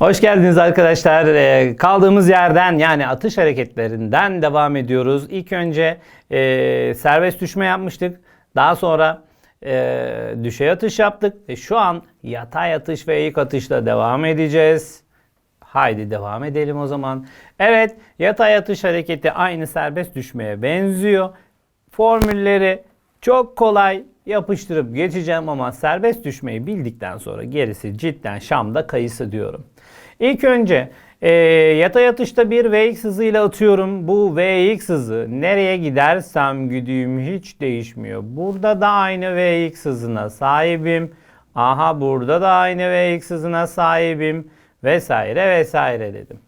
Hoş geldiniz arkadaşlar. Ee, kaldığımız yerden yani atış hareketlerinden devam ediyoruz. İlk önce e, serbest düşme yapmıştık. Daha sonra e, düşey atış yaptık. Ve şu an yatay atış ve ilk atışla devam edeceğiz. Haydi devam edelim o zaman. Evet yatay atış hareketi aynı serbest düşmeye benziyor. Formülleri çok kolay yapıştırıp geçeceğim ama serbest düşmeyi bildikten sonra gerisi cidden Şam'da kayısı diyorum. İlk önce e, yatay atışta bir Vx hızıyla atıyorum. Bu Vx hızı nereye gidersem gideyim hiç değişmiyor. Burada da aynı Vx hızına sahibim. Aha burada da aynı Vx hızına sahibim. Vesaire vesaire dedim.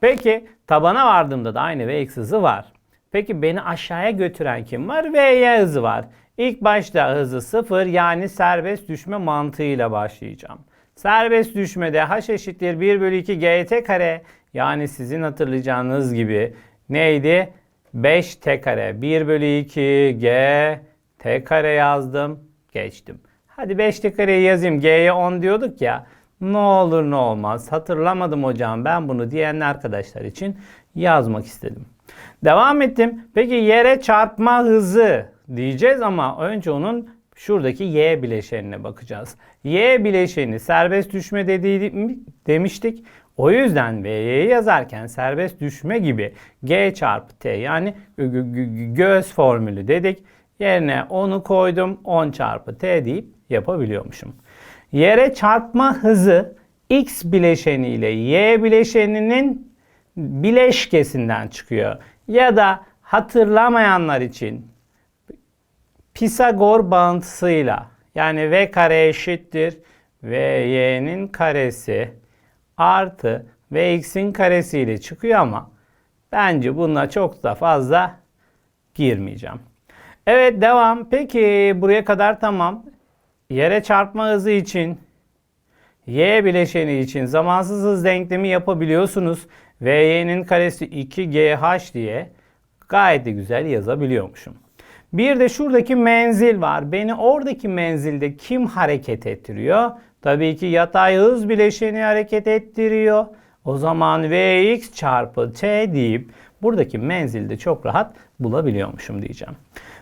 Peki tabana vardığımda da aynı Vx hızı var. Peki beni aşağıya götüren kim var? Vy hızı var. İlk başta hızı 0 yani serbest düşme mantığıyla başlayacağım. Serbest düşmede h eşittir 1 bölü 2 gt kare yani sizin hatırlayacağınız gibi neydi? 5 t kare 1 bölü 2 g t kare yazdım geçtim. Hadi 5 t kareyi yazayım g'ye 10 diyorduk ya. Ne olur ne olmaz hatırlamadım hocam ben bunu diyen arkadaşlar için yazmak istedim. Devam ettim. Peki yere çarpma hızı diyeceğiz ama önce onun şuradaki y bileşenine bakacağız. Y bileşeni serbest düşme dediği, demiştik. O yüzden V'yi yazarken serbest düşme gibi G çarpı T yani göz formülü dedik. Yerine onu koydum 10 çarpı T deyip yapabiliyormuşum. Yere çarpma hızı X bileşeni ile Y bileşeninin bileşkesinden çıkıyor. Ya da hatırlamayanlar için Pisagor bağıntısıyla yani v kare eşittir vy'nin karesi artı vx'in karesi ile çıkıyor ama bence buna çok da fazla girmeyeceğim. Evet devam. Peki buraya kadar tamam. Yere çarpma hızı için y bileşeni için zamansız hız denklemi yapabiliyorsunuz. Vy'nin karesi 2gh diye gayet de güzel yazabiliyormuşum. Bir de şuradaki menzil var. Beni oradaki menzilde kim hareket ettiriyor? Tabii ki yatay hız bileşeni hareket ettiriyor. O zaman Vx çarpı t deyip buradaki menzilde çok rahat bulabiliyormuşum diyeceğim.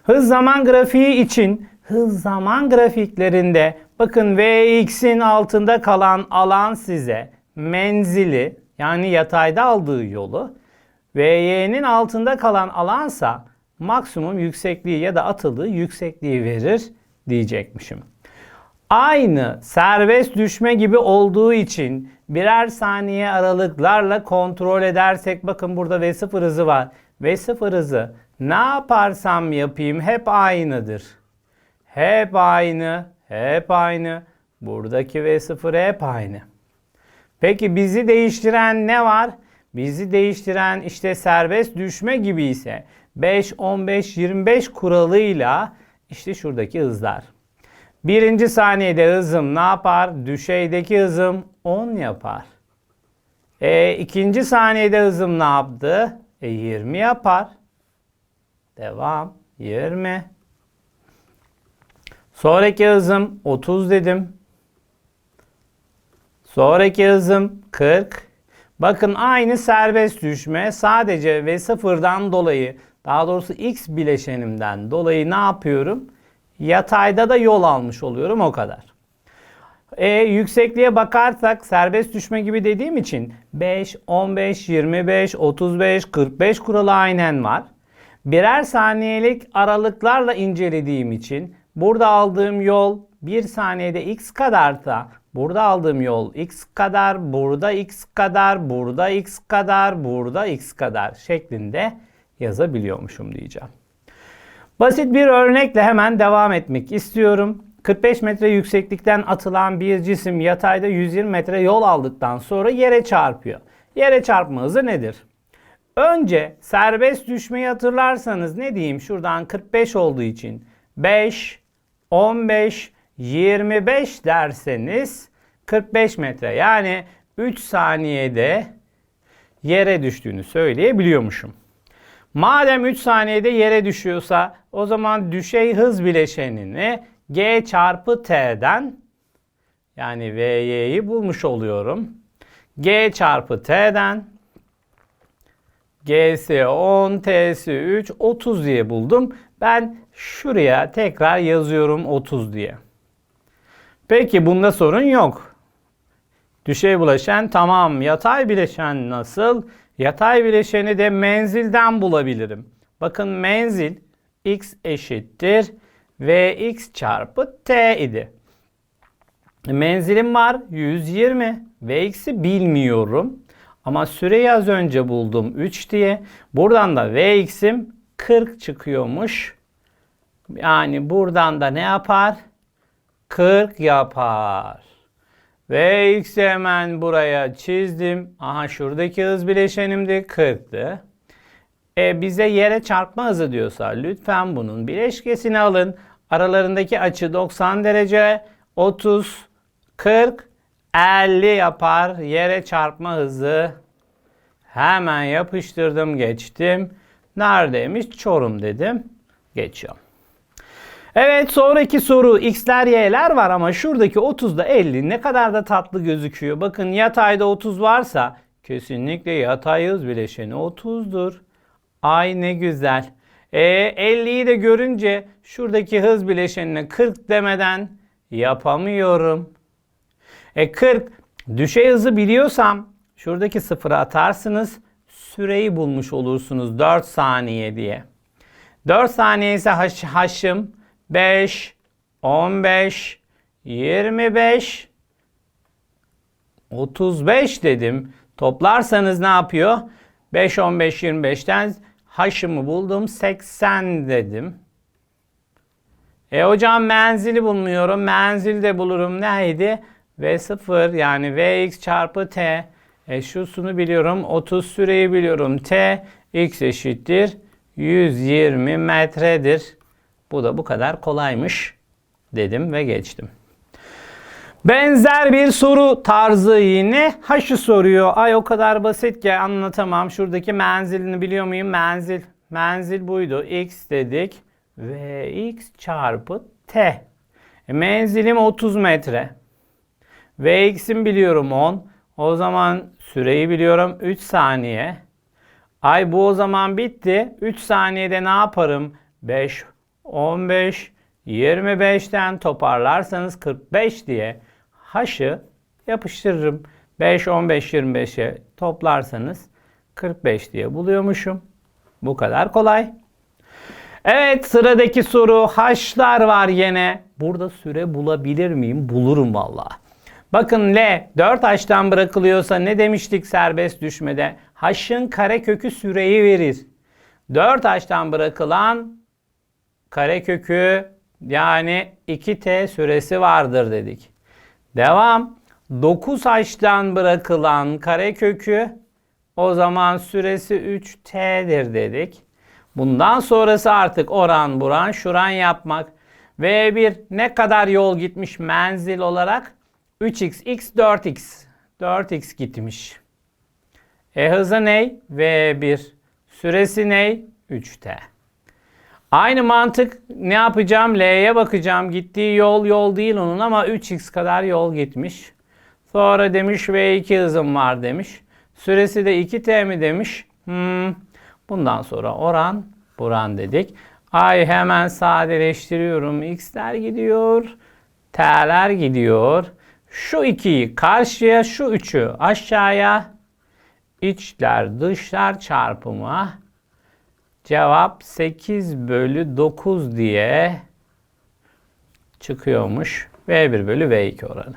Hız zaman grafiği için hız zaman grafiklerinde bakın Vx'in altında kalan alan size menzili yani yatayda aldığı yolu Vy'nin altında kalan alansa maksimum yüksekliği ya da atıldığı yüksekliği verir diyecekmişim. Aynı serbest düşme gibi olduğu için birer saniye aralıklarla kontrol edersek bakın burada V0 hızı var. V0 hızı ne yaparsam yapayım hep aynıdır. Hep aynı, hep aynı. Buradaki V0 hep aynı. Peki bizi değiştiren ne var? Bizi değiştiren işte serbest düşme gibi ise 5, 15, 25 kuralıyla işte şuradaki hızlar. Birinci saniyede hızım ne yapar? Düşeydeki hızım 10 yapar. E, ikinci saniyede hızım ne yaptı? E, 20 yapar. Devam. 20. Sonraki hızım 30 dedim. Sonraki hızım 40. Bakın aynı serbest düşme sadece ve sıfırdan dolayı daha doğrusu x bileşenimden dolayı ne yapıyorum? Yatayda da yol almış oluyorum o kadar. E, yüksekliğe bakarsak serbest düşme gibi dediğim için 5, 15, 25, 35, 45 kuralı aynen var. Birer saniyelik aralıklarla incelediğim için burada aldığım yol 1 saniyede x kadarsa burada aldığım yol x kadar, burada x kadar, burada x kadar, burada x kadar şeklinde yazabiliyormuşum diyeceğim. Basit bir örnekle hemen devam etmek istiyorum. 45 metre yükseklikten atılan bir cisim yatayda 120 metre yol aldıktan sonra yere çarpıyor. Yere çarpma hızı nedir? Önce serbest düşmeyi hatırlarsanız ne diyeyim şuradan 45 olduğu için 5, 15, 25 derseniz 45 metre yani 3 saniyede yere düştüğünü söyleyebiliyormuşum. Madem 3 saniyede yere düşüyorsa o zaman düşey hız bileşenini g çarpı t'den yani vy'yi bulmuş oluyorum. G çarpı T'den G'si 10, T'si 3, 30 diye buldum. Ben şuraya tekrar yazıyorum 30 diye. Peki bunda sorun yok. Düşey bileşen tamam. Yatay bileşen nasıl? Yatay bileşeni de menzilden bulabilirim. Bakın menzil x eşittir vx çarpı t idi. Menzilim var 120. Vx'i bilmiyorum. Ama süreyi az önce buldum 3 diye. Buradan da Vx'im 40 çıkıyormuş. Yani buradan da ne yapar? 40 yapar. Vx'i hemen buraya çizdim. Aha şuradaki hız bileşenim de 40'tı. E, bize yere çarpma hızı diyorsa lütfen bunun bileşkesini alın. Aralarındaki açı 90 derece 30 40 50 yapar. Yere çarpma hızı hemen yapıştırdım geçtim. Neredeymiş? Çorum dedim. Geçiyorum. Evet sonraki soru x'ler y'ler var ama şuradaki 30'da 50 ne kadar da tatlı gözüküyor. Bakın yatayda 30 varsa kesinlikle yatay hız bileşeni 30'dur. Ay ne güzel. E 50'yi de görünce şuradaki hız bileşenine 40 demeden yapamıyorum. E 40 düşey hızı biliyorsam şuradaki sıfırı atarsınız. Süreyi bulmuş olursunuz 4 saniye diye. 4 saniye ise haş, haşım 5, 15, 25, 35 dedim. Toplarsanız ne yapıyor? 5, 15, 25'ten haşımı buldum 80 dedim. E hocam menzili bulmuyorum. Menzil de bulurum. Neydi? V0 yani Vx çarpı T. E şusunu biliyorum. 30 süreyi biliyorum. T x eşittir. 120 metredir. Bu da bu kadar kolaymış dedim ve geçtim. Benzer bir soru tarzı yine H'ı soruyor. Ay o kadar basit ki anlatamam. Şuradaki menzilini biliyor muyum? Menzil. Menzil buydu. X dedik. Ve X çarpı T. E, menzilim 30 metre. Ve X'im biliyorum 10. O zaman süreyi biliyorum 3 saniye. Ay bu o zaman bitti. 3 saniyede ne yaparım? 5, 15, 25'ten toparlarsanız 45 diye H'ı yapıştırırım. 5, 15, 25'e toplarsanız 45 diye buluyormuşum. Bu kadar kolay. Evet sıradaki soru H'lar var yine. Burada süre bulabilir miyim? Bulurum valla. Bakın L 4 H'tan bırakılıyorsa ne demiştik serbest düşmede? H'ın karekökü süreyi verir. 4 H'tan bırakılan karekökü yani 2t süresi vardır dedik. Devam. 9 h'tan bırakılan karekökü o zaman süresi 3t'dir dedik. Bundan sonrası artık oran buran şuran yapmak. V1 ne kadar yol gitmiş menzil olarak? 3x, x 4x. 4x gitmiş. E hızı ne? V1. Süresi ne? 3t. Aynı mantık ne yapacağım? L'ye bakacağım. Gittiği yol yol değil onun ama 3x kadar yol gitmiş. Sonra demiş V2 hızım var demiş. Süresi de 2t mi demiş. Hmm. Bundan sonra oran buran dedik. Ay hemen sadeleştiriyorum. X'ler gidiyor. T'ler gidiyor. Şu 2'yi karşıya şu 3'ü aşağıya içler dışlar çarpımı Cevap 8 bölü 9 diye çıkıyormuş. V1 bölü V2 oranı.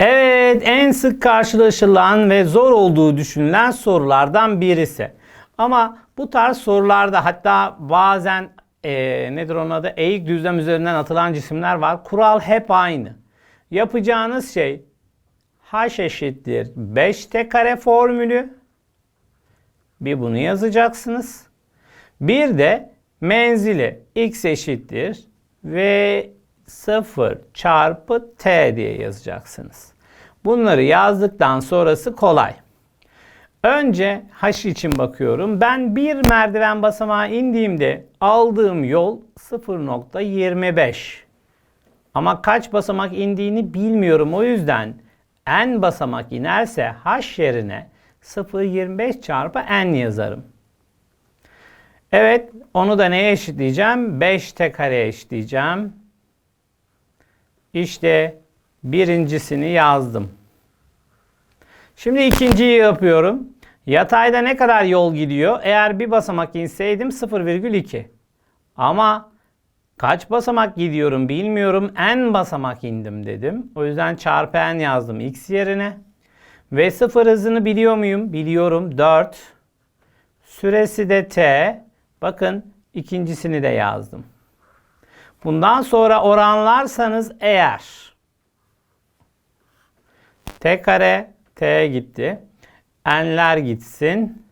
Evet en sık karşılaşılan ve zor olduğu düşünülen sorulardan birisi. Ama bu tarz sorularda hatta bazen e, nedir onun adı eğik düzlem üzerinden atılan cisimler var. Kural hep aynı. Yapacağınız şey h eşittir 5t kare formülü bir bunu yazacaksınız. Bir de menzili x eşittir v 0 çarpı t diye yazacaksınız. Bunları yazdıktan sonrası kolay. Önce h için bakıyorum. Ben bir merdiven basamağı indiğimde aldığım yol 0.25. Ama kaç basamak indiğini bilmiyorum. O yüzden n basamak inerse h yerine 0.25 çarpı n yazarım. Evet, onu da neye eşitleyeceğim? 5t kareye eşitleyeceğim. İşte birincisini yazdım. Şimdi ikinciyi yapıyorum. Yatayda ne kadar yol gidiyor? Eğer bir basamak inseydim 0,2. Ama kaç basamak gidiyorum bilmiyorum. N basamak indim dedim. O yüzden çarpı n yazdım x yerine. Ve sıfır hızını biliyor muyum? Biliyorum. 4. Süresi de t. Bakın ikincisini de yazdım. Bundan sonra oranlarsanız eğer t kare t gitti. n'ler gitsin.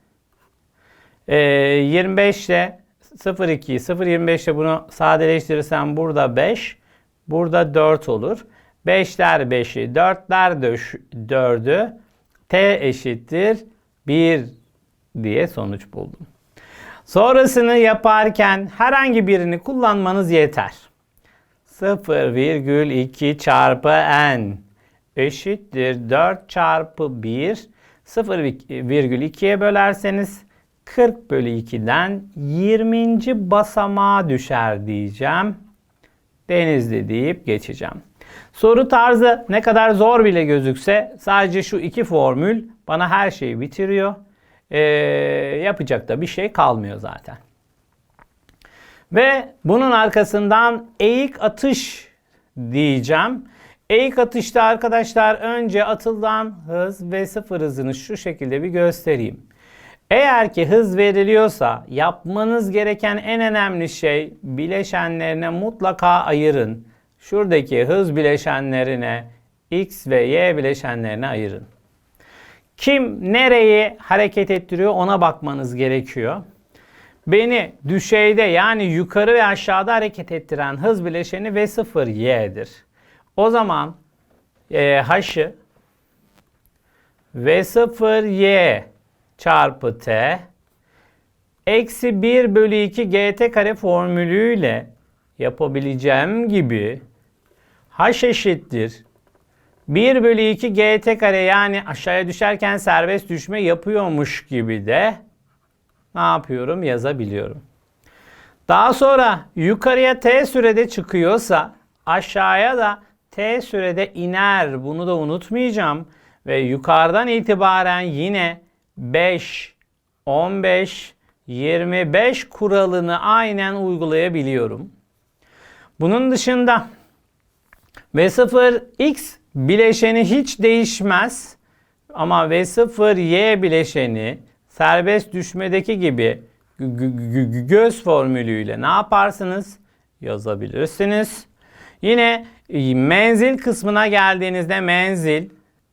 Ee, 25 ile 0,2'yi 0,25 ile bunu sadeleştirirsem burada 5. Burada 4 olur. 5'ler 5'i 4'ler 4'ü t eşittir 1 diye sonuç buldum. Sonrasını yaparken herhangi birini kullanmanız yeter. 0,2 çarpı n eşittir 4 çarpı 1 0,2'ye bölerseniz 40 bölü 2'den 20. basamağa düşer diyeceğim. Denizli deyip geçeceğim. Soru tarzı ne kadar zor bile gözükse sadece şu iki formül bana her şeyi bitiriyor. Ee, yapacak da bir şey kalmıyor zaten. Ve bunun arkasından eğik atış diyeceğim. Eğik atışta arkadaşlar önce atılan hız ve sıfır hızını şu şekilde bir göstereyim. Eğer ki hız veriliyorsa yapmanız gereken en önemli şey bileşenlerine mutlaka ayırın. Şuradaki hız bileşenlerine x ve y bileşenlerine ayırın. Kim nereyi hareket ettiriyor ona bakmanız gerekiyor. Beni düşeyde yani yukarı ve aşağıda hareket ettiren hız bileşeni v0 y'dir. O zaman e, h'ı v0 y çarpı t eksi 1 bölü 2 gt kare formülüyle yapabileceğim gibi h eşittir 1 bölü 2 gt kare yani aşağıya düşerken serbest düşme yapıyormuş gibi de ne yapıyorum yazabiliyorum. Daha sonra yukarıya t sürede çıkıyorsa aşağıya da t sürede iner. Bunu da unutmayacağım. Ve yukarıdan itibaren yine 5, 15, 25 kuralını aynen uygulayabiliyorum. Bunun dışında V0x bileşeni hiç değişmez. Ama V0y bileşeni serbest düşmedeki gibi göz formülüyle ne yaparsınız? Yazabilirsiniz. Yine menzil kısmına geldiğinizde menzil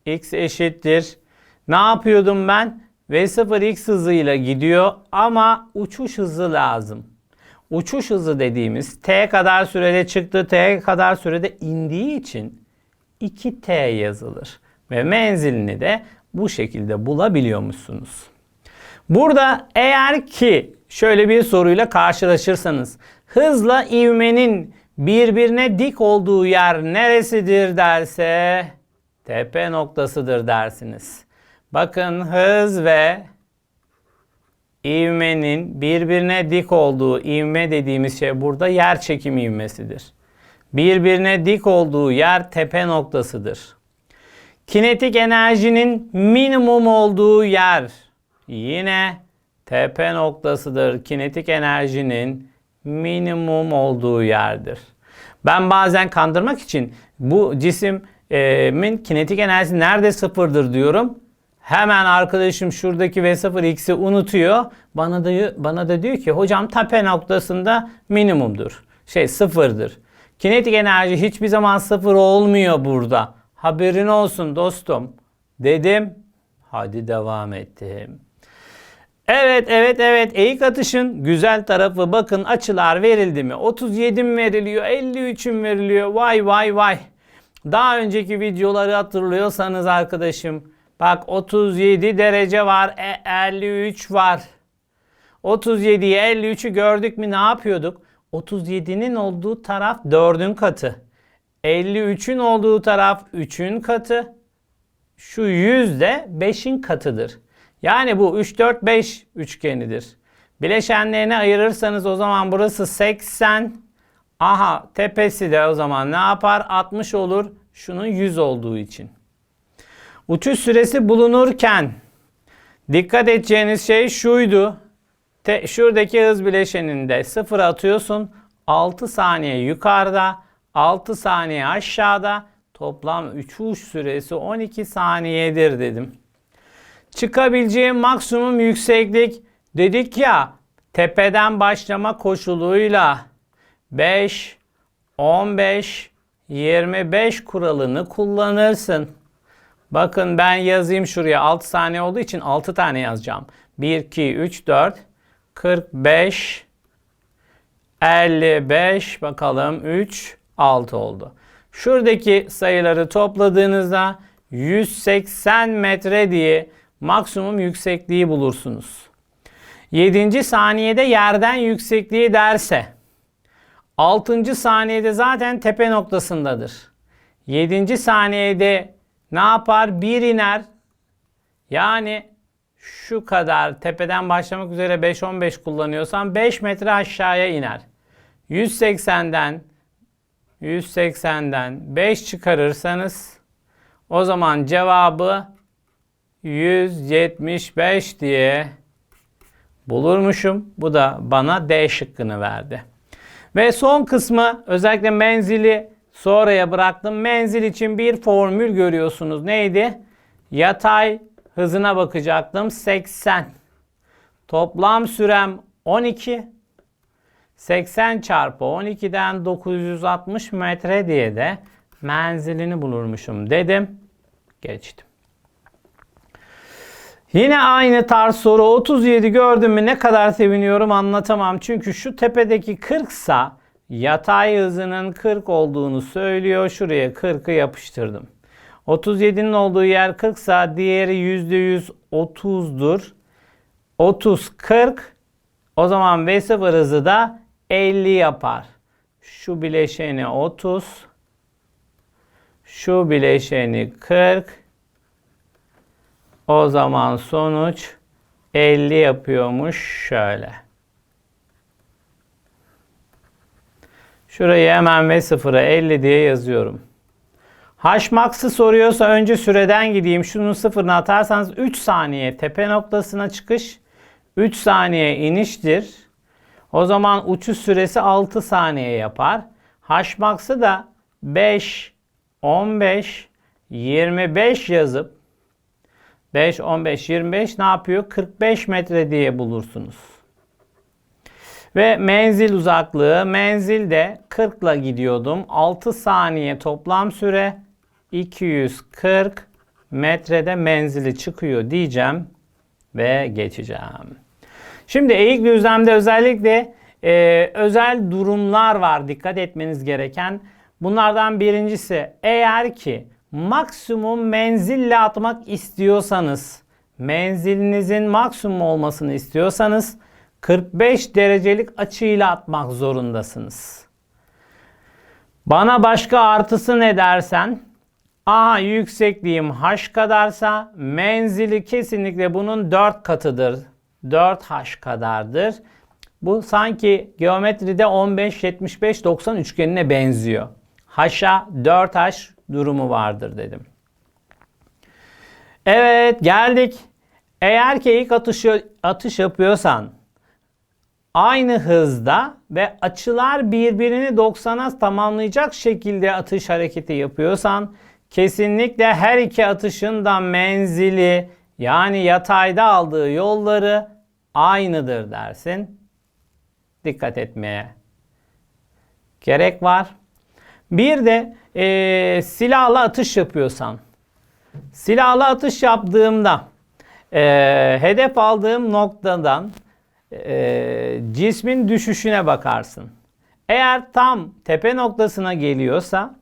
x eşittir. Ne yapıyordum ben? V0x hızıyla gidiyor ama uçuş hızı lazım. Uçuş hızı dediğimiz t kadar sürede çıktı, t kadar sürede indiği için 2t yazılır. Ve menzilini de bu şekilde bulabiliyormuşsunuz. Burada eğer ki şöyle bir soruyla karşılaşırsanız hızla ivmenin birbirine dik olduğu yer neresidir derse tepe noktasıdır dersiniz. Bakın hız ve ivmenin birbirine dik olduğu ivme dediğimiz şey burada yer çekimi ivmesidir. Birbirine dik olduğu yer tepe noktasıdır. Kinetik enerjinin minimum olduğu yer yine tepe noktasıdır. Kinetik enerjinin minimum olduğu yerdir. Ben bazen kandırmak için bu cismin kinetik enerjisi nerede sıfırdır diyorum. Hemen arkadaşım şuradaki V0x'i unutuyor. Bana da bana da diyor ki hocam tepe noktasında minimumdur. Şey sıfırdır. Kinetik enerji hiçbir zaman sıfır olmuyor burada. Haberin olsun dostum. Dedim. Hadi devam ettim. Evet evet evet eğik atışın güzel tarafı bakın açılar verildi mi? 37 mi veriliyor 53 mi veriliyor vay vay vay. Daha önceki videoları hatırlıyorsanız arkadaşım bak 37 derece var e, 53 var. 37'yi 53'ü gördük mü ne yapıyorduk? 37'nin olduğu taraf 4'ün katı. 53'ün olduğu taraf 3'ün katı. şu 100 de 5'in katıdır. Yani bu 3, 4, 5 üçgenidir. Bileşenlerine ayırırsanız o zaman burası 80. Aha tepesi de o zaman ne yapar? 60 olur. Şunun 100 olduğu için. Uçuş süresi bulunurken dikkat edeceğiniz şey şuydu. Te, şuradaki hız bileşeninde 0 atıyorsun. 6 saniye yukarıda, 6 saniye aşağıda. Toplam uçuş süresi 12 saniyedir dedim. Çıkabileceğim maksimum yükseklik dedik ya tepeden başlama koşuluyla 5, 15, 25 kuralını kullanırsın. Bakın ben yazayım şuraya 6 saniye olduğu için 6 tane yazacağım. 1, 2, 3, 4, 45, 55 bakalım 3, 6 oldu. Şuradaki sayıları topladığınızda 180 metre diye maksimum yüksekliği bulursunuz. 7. saniyede yerden yüksekliği derse 6. saniyede zaten tepe noktasındadır. 7. saniyede ne yapar? 1 iner. Yani şu kadar tepeden başlamak üzere 5-15 kullanıyorsan 5 metre aşağıya iner. 180'den 180'den 5 çıkarırsanız o zaman cevabı 175 diye bulurmuşum. Bu da bana D şıkkını verdi. Ve son kısmı özellikle menzili sonraya bıraktım. Menzil için bir formül görüyorsunuz. Neydi? Yatay hızına bakacaktım. 80. Toplam sürem 12. 80 çarpı 12'den 960 metre diye de menzilini bulurmuşum dedim. Geçtim. Yine aynı tarz soru 37 gördüm mü ne kadar seviniyorum anlatamam. Çünkü şu tepedeki 40 sa yatay hızının 40 olduğunu söylüyor. Şuraya 40'ı yapıştırdım. 37'nin olduğu yer 40 sa diğeri %100 30'dur. 30 40 o zaman V0 hızı da 50 yapar. Şu bileşeni 30 şu bileşeni 40 o zaman sonuç 50 yapıyormuş şöyle. Şurayı hemen ve sıfıra 50 diye yazıyorum. Hmax'ı soruyorsa önce süreden gideyim. Şunun sıfırını atarsanız 3 saniye tepe noktasına çıkış, 3 saniye iniştir. O zaman uçuş süresi 6 saniye yapar. Hmax'ı da 5, 15, 25 yazıp 5, 15, 25 ne yapıyor? 45 metre diye bulursunuz. Ve menzil uzaklığı. Menzilde 40 ile gidiyordum. 6 saniye toplam süre 240 metrede menzili çıkıyor diyeceğim ve geçeceğim. Şimdi eğik düzlemde özellikle e, özel durumlar var dikkat etmeniz gereken. Bunlardan birincisi eğer ki maksimum menzille atmak istiyorsanız, menzilinizin maksimum olmasını istiyorsanız 45 derecelik açıyla atmak zorundasınız. Bana başka artısı ne dersen, aha yüksekliğim h kadarsa menzili kesinlikle bunun 4 katıdır. 4h kadardır. Bu sanki geometride 15 75 90 üçgenine benziyor. H'a 4h durumu vardır dedim. Evet geldik. Eğer ki ilk atışı, atış yapıyorsan aynı hızda ve açılar birbirini 90'a tamamlayacak şekilde atış hareketi yapıyorsan kesinlikle her iki atışın da menzili yani yatayda aldığı yolları aynıdır dersin. Dikkat etmeye gerek var. Bir de e, silahla atış yapıyorsan, silahla atış yaptığımda e, hedef aldığım noktadan e, cismin düşüşüne bakarsın. Eğer tam tepe noktasına geliyorsa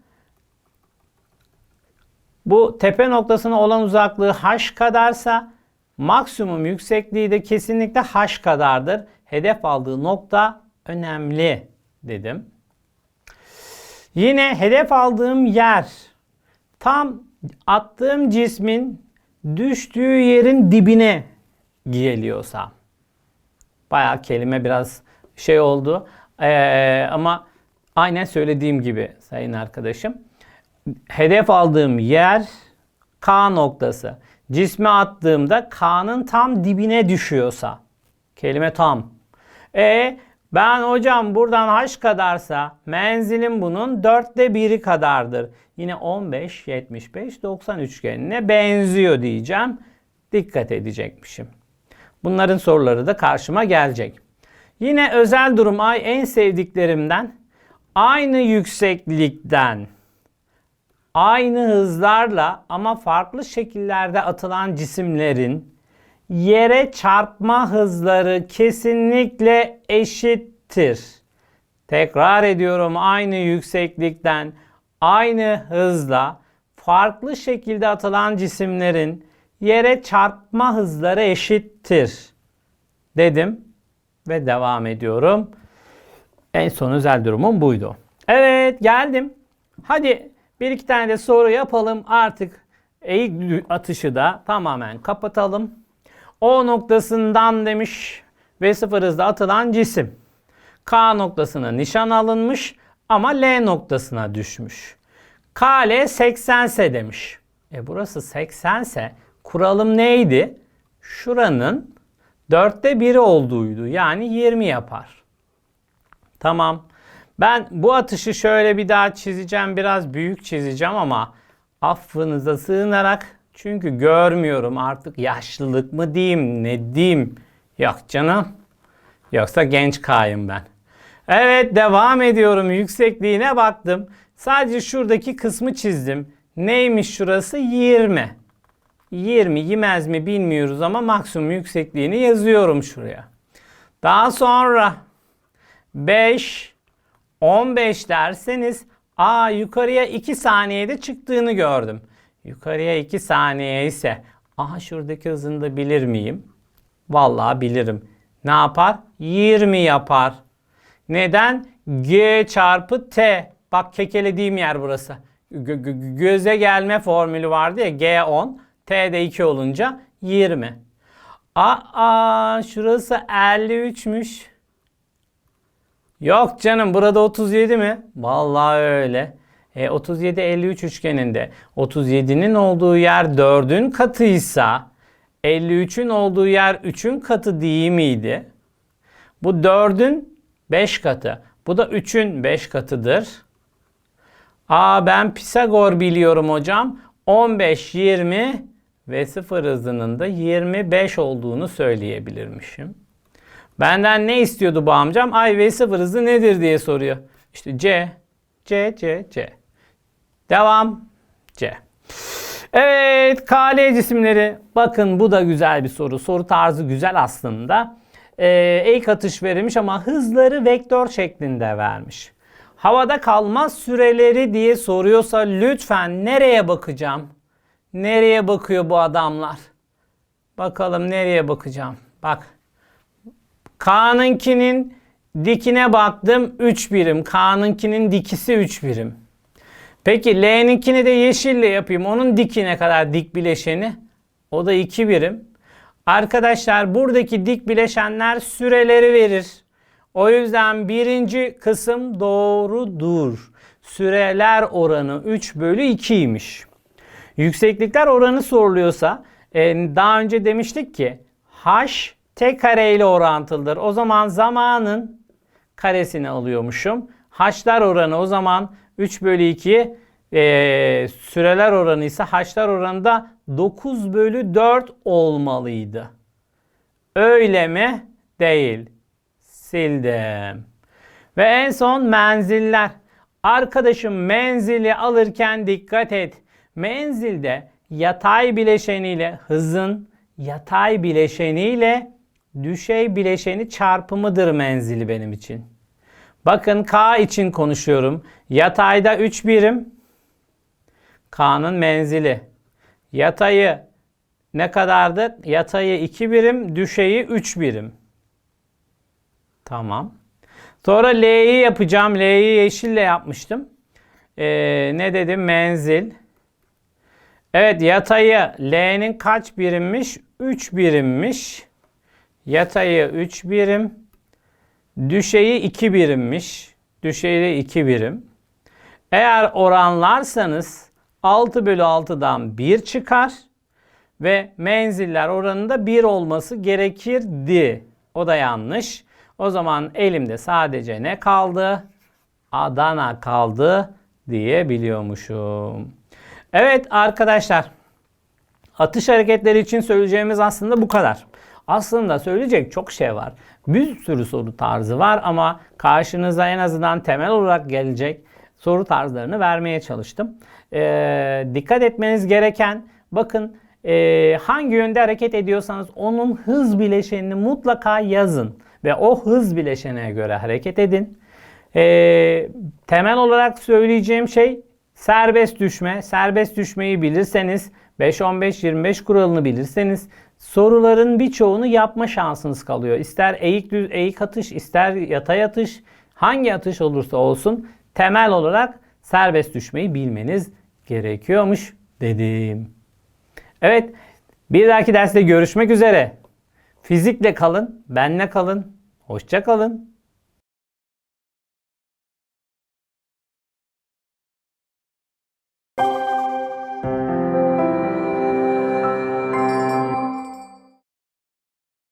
bu tepe noktasına olan uzaklığı h kadarsa maksimum yüksekliği de kesinlikle h kadardır. Hedef aldığı nokta önemli dedim. Yine hedef aldığım yer tam attığım cismin düştüğü yerin dibine geliyorsa. Bayağı kelime biraz şey oldu. Ee, ama aynen söylediğim gibi sayın arkadaşım. Hedef aldığım yer K noktası. Cisme attığımda K'nın tam dibine düşüyorsa. Kelime tam. E ben hocam buradan h kadarsa menzilim bunun dörtte biri kadardır. Yine 15, 75, 90 üçgenine benziyor diyeceğim. Dikkat edecekmişim. Bunların soruları da karşıma gelecek. Yine özel durum ay en sevdiklerimden aynı yükseklikten aynı hızlarla ama farklı şekillerde atılan cisimlerin yere çarpma hızları kesinlikle eşittir. Tekrar ediyorum aynı yükseklikten aynı hızla farklı şekilde atılan cisimlerin yere çarpma hızları eşittir dedim ve devam ediyorum. En son özel durumum buydu. Evet geldim. Hadi bir iki tane de soru yapalım. Artık eğik atışı da tamamen kapatalım. O noktasından demiş ve sıfır hızla atılan cisim. K noktasına nişan alınmış ama L noktasına düşmüş. KL 80 ise demiş. E burası 80 ise kuralım neydi? Şuranın dörtte biri olduğuydu. Yani 20 yapar. Tamam. Ben bu atışı şöyle bir daha çizeceğim. Biraz büyük çizeceğim ama affınıza sığınarak çünkü görmüyorum artık yaşlılık mı diyeyim ne diyeyim. Yok canım. Yoksa genç kayım ben. Evet devam ediyorum. Yüksekliğine baktım. Sadece şuradaki kısmı çizdim. Neymiş şurası? 20. 20 yemez mi bilmiyoruz ama maksimum yüksekliğini yazıyorum şuraya. Daha sonra 5 15 derseniz a yukarıya 2 saniyede çıktığını gördüm. Yukarıya 2 saniye ise aha şuradaki hızını da bilir miyim? Vallahi bilirim. Ne yapar? 20 yapar. Neden? G çarpı T. Bak kekelediğim yer burası. Gö- göze gelme formülü vardı ya G10. T'de 2 olunca 20. Aa şurası 53'müş. Yok canım burada 37 mi? Vallahi öyle. E, 37 53 üçgeninde 37'nin olduğu yer 4'ün katıysa 53'ün olduğu yer 3'ün katı değil miydi? Bu 4'ün 5 katı. Bu da 3'ün 5 katıdır. Aa ben Pisagor biliyorum hocam. 15, 20 ve 0 hızının da 25 olduğunu söyleyebilirmişim. Benden ne istiyordu bu amcam? Ay ve 0 hızı nedir diye soruyor. İşte C, C, C, C. Devam. C. Evet KL cisimleri. Bakın bu da güzel bir soru. Soru tarzı güzel aslında. Ee, ek atış verilmiş ama hızları vektör şeklinde vermiş. Havada kalma süreleri diye soruyorsa lütfen nereye bakacağım? Nereye bakıyor bu adamlar? Bakalım nereye bakacağım? Bak. K'nınkinin dikine baktım 3 birim. K'nınkinin dikisi 3 birim. Peki L'ninkini de yeşille yapayım. Onun dikine kadar dik bileşeni. O da 2 birim. Arkadaşlar buradaki dik bileşenler süreleri verir. O yüzden birinci kısım doğrudur. Süreler oranı 3 bölü 2'ymiş. Yükseklikler oranı soruluyorsa e, daha önce demiştik ki h t kare ile orantılıdır. O zaman zamanın karesini alıyormuşum. H'lar oranı o zaman 3 bölü 2 e, süreler oranı ise h'lar oranı da 9 bölü 4 olmalıydı. Öyle mi? Değil. Sildim. Ve en son menziller. Arkadaşım menzili alırken dikkat et. Menzilde yatay bileşeniyle hızın yatay bileşeniyle düşey bileşeni çarpımıdır menzili benim için. Bakın K için konuşuyorum. Yatayda 3 birim. K'nın menzili. Yatayı ne kadardı? Yatayı 2 birim, düşeyi 3 birim. Tamam. Sonra L'yi yapacağım. L'yi yeşille yapmıştım. Ee, ne dedim? Menzil. Evet yatayı L'nin kaç birimmiş? 3 birimmiş. Yatayı 3 birim. Düşeyi 2 birimmiş. Düşeyi de 2 birim. Eğer oranlarsanız 6 bölü 6'dan 1 çıkar. Ve menziller oranında 1 olması gerekirdi. O da yanlış. O zaman elimde sadece ne kaldı? Adana kaldı diyebiliyormuşum. Evet arkadaşlar. Atış hareketleri için söyleyeceğimiz aslında bu kadar. Aslında söyleyecek çok şey var. Bir sürü soru tarzı var ama karşınıza en azından temel olarak gelecek soru tarzlarını vermeye çalıştım. Ee, dikkat etmeniz gereken bakın e, hangi yönde hareket ediyorsanız onun hız bileşenini mutlaka yazın ve o hız bileşenine göre hareket edin. Ee, temel olarak söyleyeceğim şey serbest düşme. Serbest düşmeyi bilirseniz 5-15-25 kuralını bilirseniz soruların birçoğunu yapma şansınız kalıyor. İster eğik düz eğik atış, ister yatay atış, hangi atış olursa olsun temel olarak serbest düşmeyi bilmeniz gerekiyormuş dedim. Evet, bir dahaki derste görüşmek üzere. Fizikle kalın, benle kalın. Hoşça kalın.